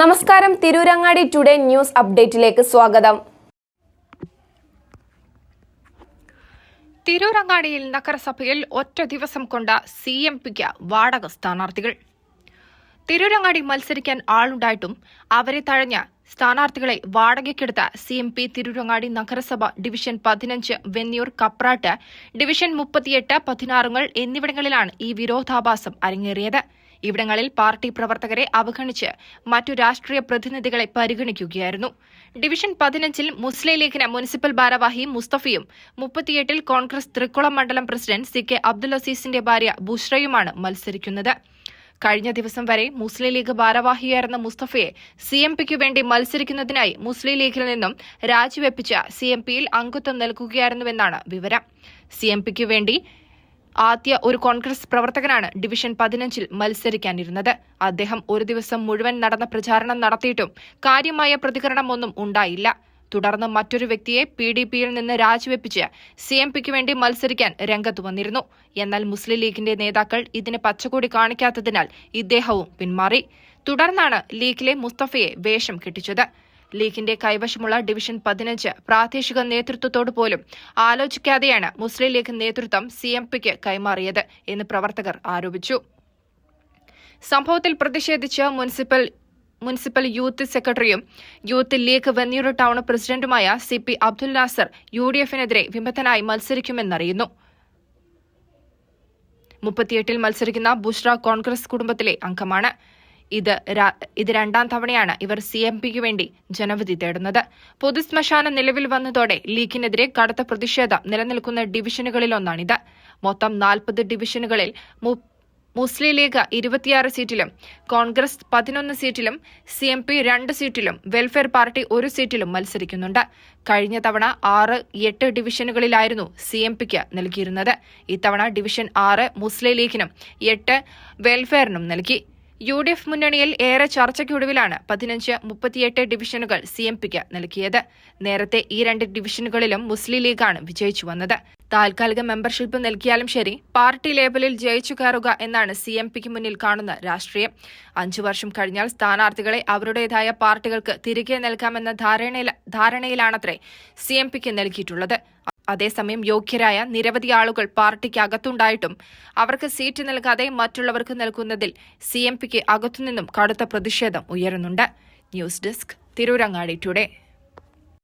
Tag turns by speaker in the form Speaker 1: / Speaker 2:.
Speaker 1: നമസ്കാരം. Tirurangadi today news അപ്ഡേറ്റിലേക്ക് സ്വാഗതം.
Speaker 2: തിരൂരങ്ങാടിയിൽ നഗരസഭയിൽ ഒറ്റ ദിവസം കൊണ്ട് സി എം പിക്ക് വാടക സ്ഥാനാർത്ഥികൾ. തിരൂരങ്ങാടി മത്സരിക്കാൻ ആളുണ്ടായിട്ടും അവരെ തഴഞ്ഞ സ്ഥാനാർത്ഥികളെ വാടകയ്ക്കെടുത്ത സി എം പി തിരൂരങ്ങാടി നഗരസഭ ഡിവിഷൻ പതിനഞ്ച് വെന്നിയൂർ കപ്രാട്ട് ഡിവിഷൻ മുപ്പത്തിയെട്ട് പതിനാറുങ്ങൾ എന്നിവിടങ്ങളിലാണ് ഈ വിരോധാഭാസം അരങ്ങേറിയത്. ഇവിടങ്ങളിൽ പാർട്ടി പ്രവർത്തകരെ അവഗണിച്ച് മറ്റു രാഷ്ട്രീയ പ്രതിനിധികളെ പരിഗണിക്കുകയായിരുന്നു. ഡിവിഷൻ പതിനഞ്ചിൽ മുസ്ലിം ലീഗിന് മുനിസിപ്പൽ ഭാരവാഹി മുസ്തഫയും മുപ്പത്തിയെട്ടിൽ കോൺഗ്രസ് തൃക്കുളം മണ്ഡലം പ്രസിഡന്റ് സി കെ അബ്ദുൽ അസീസിന്റെ ഭാര്യ ബുഷ്രയുമാണ് മത്സരിക്കുന്നത്. കഴിഞ്ഞ ദിവസം വരെ മുസ്ലിം ലീഗ് ഭാരവാഹിയായിരുന്ന മുസ്തഫയെ സി എം പിക്ക് വേണ്ടി മത്സരിക്കുന്നതിനായി മുസ്ലിം ലീഗിൽ നിന്നും രാജിവെപ്പിച്ച സി എം പിയിൽ അംഗത്വം നൽകുകയായിരുന്നുവെന്നാണ് വിവരം. സി എം പിക്ക് വേണ്ടി ആദ്യ ഒരു കോൺഗ്രസ് പ്രവർത്തകനാണ് ഡിവിഷൻ പതിനഞ്ചിൽ മത്സരിക്കാനിരുന്നത്. അദ്ദേഹം ഒരു ദിവസം മുഴുവൻ നടന്ന പ്രചാരണം നടത്തിയിട്ടും കാര്യമായ പ്രതികരണമൊന്നും ഉണ്ടായില്ല. തുടർന്ന് മറ്റൊരു വ്യക്തിയെ പി ഡി പിയിൽ നിന്ന് രാജിവെപ്പിച്ച് സി എം പിക്ക് വേണ്ടി മത്സരിക്കാൻ രംഗത്ത് വന്നിരുന്നു. എന്നാൽ മുസ്ലിം ലീഗിന്റെ നേതാക്കൾ ഇതിന് പച്ചക്കൂടി കാണിക്കാത്തതിനാൽ ഇദ്ദേഹവും പിന്മാറി. തുടർന്നാണ് ലീഗിലെ മുസ്തഫയെ വേഷം കെട്ടിച്ചത്. ലീഗിന്റെ കൈവശമുള്ള ഡിവിഷൻ പതിനഞ്ച് പ്രാദേശിക നേതൃത്വത്തോട് പോലും ആലോചിക്കാതെയാണ് മുസ്ലിം ലീഗ് നേതൃത്വം സി എം പിക്ക് കൈമാറിയത് എന്ന് പ്രവർത്തകർ ആരോപിച്ചു. സംഭവത്തിൽ പ്രതിഷേധിച്ച് മുനിസിപ്പൽ മുനിസിപ്പൽ യൂത്ത് സെക്രട്ടറിയും യൂത്ത് ലീഗ് വെന്നിയൂർ ടൗൺ പ്രസിഡന്റുമായ C P Abdul Nasser U D എഫിനെതിരെ വിമതനായി മത്സരിക്കുമെന്നറിയുന്നു. മുപ്പത്തിയെട്ടിൽ മത്സരിക്കുന്ന ബുഷ്ര കോൺഗ്രസ് കുടുംബത്തിലെ അംഗമാണ്. ഇത് ഇത് രണ്ടാം തവണയാണ് ഇവർ സി എം പിക്ക് വേണ്ടി ജനവിധി തേടുന്നത്. പൊതുശ്മശാനം നിലവിൽ വന്നതോടെ ലീഗിനെതിരെ കടുത്ത പ്രതിഷേധം നിലനിൽക്കുന്ന ഡിവിഷനുകളിലൊന്നാണിത്. മൊത്തം നാൽപ്പത് ഡിവിഷനുകളിൽ മുസ്ലിം ലീഗ് ഇരുപത്തിയാറ് സീറ്റിലും കോൺഗ്രസ് പതിനൊന്ന് സീറ്റിലും സി എം പി രണ്ട് സീറ്റിലും വെൽഫെയർ പാർട്ടി ഒരു സീറ്റിലും മത്സരിക്കുന്നുണ്ട്. കഴിഞ്ഞ തവണ ആറ് എട്ട് ഡിവിഷനുകളിലായിരുന്നു സി എം പിക്ക് നൽകിയിരുന്നത്. ഇത്തവണ ഡിവിഷൻ ആറ് മുസ്ലിം ലീഗിനും എട്ട് വെൽഫെയറിനും നൽകി. യു ഡി എഫ് മുന്നണിയിൽ ഏറെ ചർച്ചയ്ക്കൊടുവിലാണ് പതിനഞ്ച് മുപ്പത്തിയെട്ട് ഡിവിഷനുകൾ സി എം പിക്ക് നൽകിയത്. നേരത്തെ ഈ രണ്ട് ഡിവിഷനുകളിലും മുസ്ലിം ലീഗാണ് വിജയിച്ചു വന്നത്. താൽക്കാലിക മെമ്പർഷിപ്പ് നൽകിയാലും ശരി പാർട്ടി ലേബലിൽ ജയിച്ചു കയറുക എന്നാണ് സി എം പിക്ക് മുന്നിൽ കാണുന്ന രാഷ്ട്രീയം. അഞ്ചു വർഷം കഴിഞ്ഞാൽ സ്ഥാനാർത്ഥികളെ അവരുടേതായ പാർട്ടികൾക്ക് തിരികെ നൽകാമെന്ന ധാരണയിലാണത്രേ സി എം പിക്ക് നൽകിയിട്ടുള്ളത്. അതേസമയം യോഗ്യരായ നിരവധി ആളുകൾ പാർട്ടിക്ക് അകത്തുണ്ടായിട്ടും അവർക്ക് സീറ്റ് നൽകാതെ മറ്റുള്ളവർക്ക് നൽകുന്നതിൽ സി എം പിക്ക് അകത്തുനിന്നും കടുത്ത പ്രതിഷേധം ഉയരുന്നുണ്ട്. News desk Tirurangadi today.